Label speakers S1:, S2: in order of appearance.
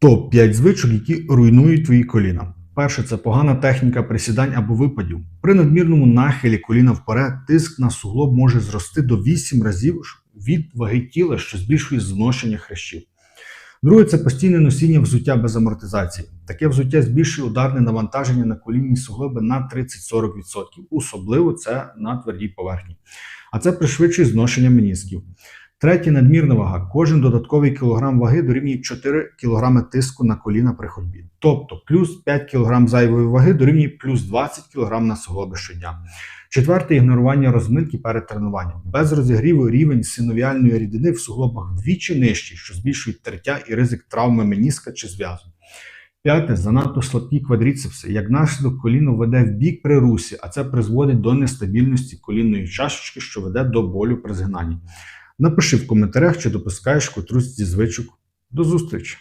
S1: Топ-5 звичок, які руйнують твої коліна. Перше це погана техніка присідань або випадів. При надмірному нахилі коліна вперед тиск на суглоб може зрости до 8 разів від ваги тіла, що збільшує зношення хрящів. Друге це постійне носіння взуття без амортизації. Таке взуття збільшує ударне навантаження на колінні суглоби на 30-40%, особливо це на твердій поверхні. А це пришвидшує зношення менісків. Третє надмірна вага. Кожен додатковий кілограм ваги дорівнює 4 кг тиску на коліна при ходьбі. Тобто плюс 5 кг зайвої ваги дорівнює плюс 20 кг на суглоби щодня. Четверте ігнорування розминки перед тренуванням. Без розігріву рівень синовіальної рідини в суглобах вдвічі нижчий, що збільшує тертя і ризик травми меніска чи зв'язу. П'яте занадто слабкі квадріцепси. Як наслідок коліно веде в бік при русі, а це призводить до нестабільності колінної чашечки, що веде до болю при згинанні. Напиши в коментарях, чи допускаєш котрусь зі звичок. До зустрічі!